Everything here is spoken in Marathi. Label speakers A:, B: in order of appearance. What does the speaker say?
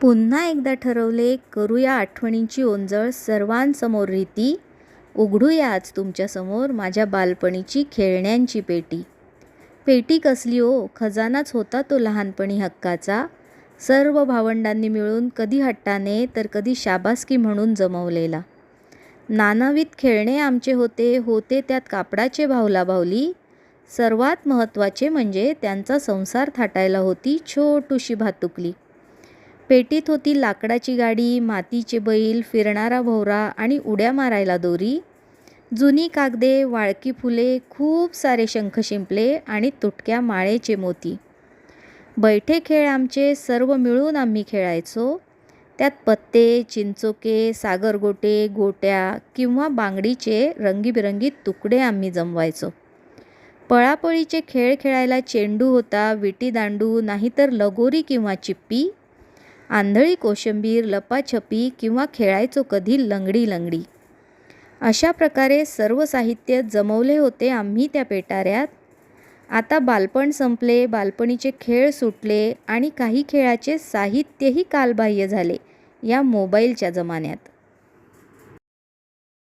A: पुन्हा एकदा ठरवले करूया आठवणींची ओंजळ सर्वांसमोर रीती. उघडूया आज तुमच्यासमोर माझ्या बालपणीची खेळण्यांची पेटी. पेटी कसली ओ? खजानाच होता तो लहानपणी हक्काचा. सर्व भावंडांनी मिळून कधी हट्टाने तर कधी शाबासकी म्हणून जमवलेला. नानाविध खेळणे आमचे होते होते त्यात कापडाचे भावला भावली सर्वात महत्त्वाचे म्हणजे त्यांचा संसार थाटायला होती छोटूशी भातुकली पेटीत होती लाकडाची गाडी मातीचे बैल फिरणारा भोवरा आणि उड्या मारायला दोरी. जुनी कागदे वाळकी फुले खूप सारे शंख शिंपले आणि तुटक्या माळेचे मोती. बैठे खेळ आमचे सर्व मिळून आम्ही खेळायचो. त्यात पत्ते चिंचोके सागरगोटे गोट्या किंवा बांगडीचे रंगीबिरंगी तुकडे आम्ही जमवायचो. पळापळीचे खेळ खेळायला चेंडू होता विटीदांडू नाहीतर लगोरी किंवा चिप्पी. आंधळी कोशिंबीर लपाछपी किंवा खेळायचो कधी लंगडी लंगडी. अशा प्रकारे सर्व साहित्य जमवले होते आम्ही त्या पेटाऱ्यात. आता बालपण संपले बालपणीचे खेळ सुटले आणि काही खेळाचे साहित्यही कालबाह्य झाले या मोबाईलच्या जमान्यात.